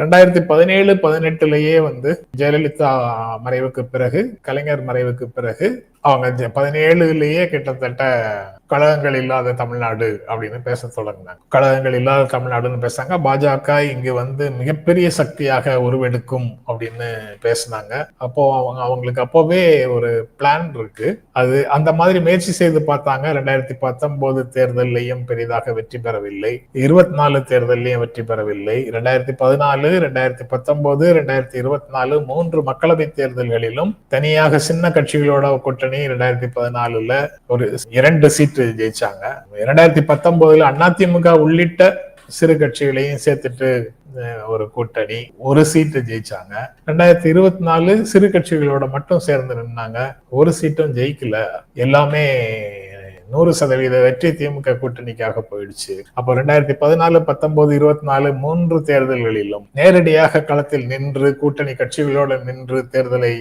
ரெண்டாயிரத்தி பதினேழு பதினெட்டுலயே வந்து ஜெயலலிதா மறைவுக்கு பிறகு கலைஞர் மறைவுக்கு பிறகு அவங்க பதினேழுலயே கிட்டத்தட்ட கழகங்கள் இல்லாத தமிழ்நாடு அப்படின்னு பேச தொடங்கினாங்க. கழகங்கள் இல்லாத தமிழ்நாடுன்னு பேசாங்க பாஜக இங்கு வந்து மிகப்பெரிய சக்தியாக உருவெடுக்கும் அப்படின்னு பேசினாங்க. அப்போ அவங்க அவங்களுக்கு அப்போவே ஒரு பிளான் இருக்கு. அது அந்த மாதிரி முயற்சி செய்து பார்த்தாங்க. ரெண்டாயிரத்தி பத்தொன்பது தேர்தலையும் பெரிதாக வெற்றி பெறவில்லை. இருபத்தி நாலு தேர்தலையும் வெற்றி பெறவில்லை. ரெண்டாயிரத்தி பதினாலு ரெண்டாயிரத்தி பத்தொன்பது ரெண்டாயிரத்தி இருபத்தி நாலு மூன்று மக்களவை தேர்தல்களிலும் தனியாக சின்ன கட்சிகளோட கூட்டணி ரெண்டாயிரத்தி பதினாலுல ஒரு இரண்டு சீட்டு ஜெயிச்சாங்க. ரெண்டாயிரத்தி பத்தொன்பதுல அதிமுக உள்ளிட்ட சிறு கட்சிகளையும் சேர்த்துட்டு ஒரு கூட்டணி ஒரு சீட்டு ஜெயிச்சாங்க. ரெண்டாயிரத்தி இருபத்தி நாலு சிறு கட்சிகளோட மட்டும் சேர்ந்து நின்னாங்க. ஒரு சீட்டும் ஜெயிக்கல. எல்லாமே நூறு சதவீத வெற்றி திமுக கூட்டணிக்காக போயிடுச்சு. அப்போ ரெண்டாயிரத்தி பதினாலு பத்தொன்பது இருபத்தி நாலு மூன்று தேர்தல்களிலும் நேரடியாக களத்தில் நின்று கூட்டணி கட்சிகளோடு நின்று தேர்தலை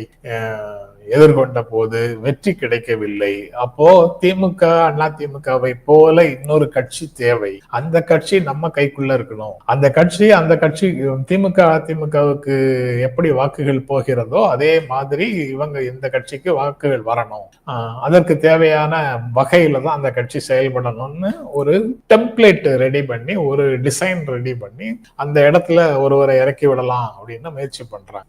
எதிர்கொண்ட போது வெற்றி கிடைக்கவில்லை. அப்போ திமுக அண்ணா திமுகவை போல இன்னொரு கட்சி தேவை. அந்த கட்சி நம்ம கைக்குள்ள இருக்கணும். அந்த கட்சி அந்த கட்சி திமுக அதிமுகவுக்கு எப்படி வாக்குகள் போகிறதோ அதே மாதிரி இவங்க இந்த கட்சிக்கு வாக்குகள் வரணும். அதற்கு தேவையான வகையில தான் அந்த கட்சி செயல்படணும்னு ஒரு டெம்ப்ளேட் ரெடி பண்ணி ஒரு டிசைன் ரெடி பண்ணி அந்த இடத்துல ஒருவரை இறக்கி விடலாம் அப்படின்னு முயற்சி பண்றாங்க.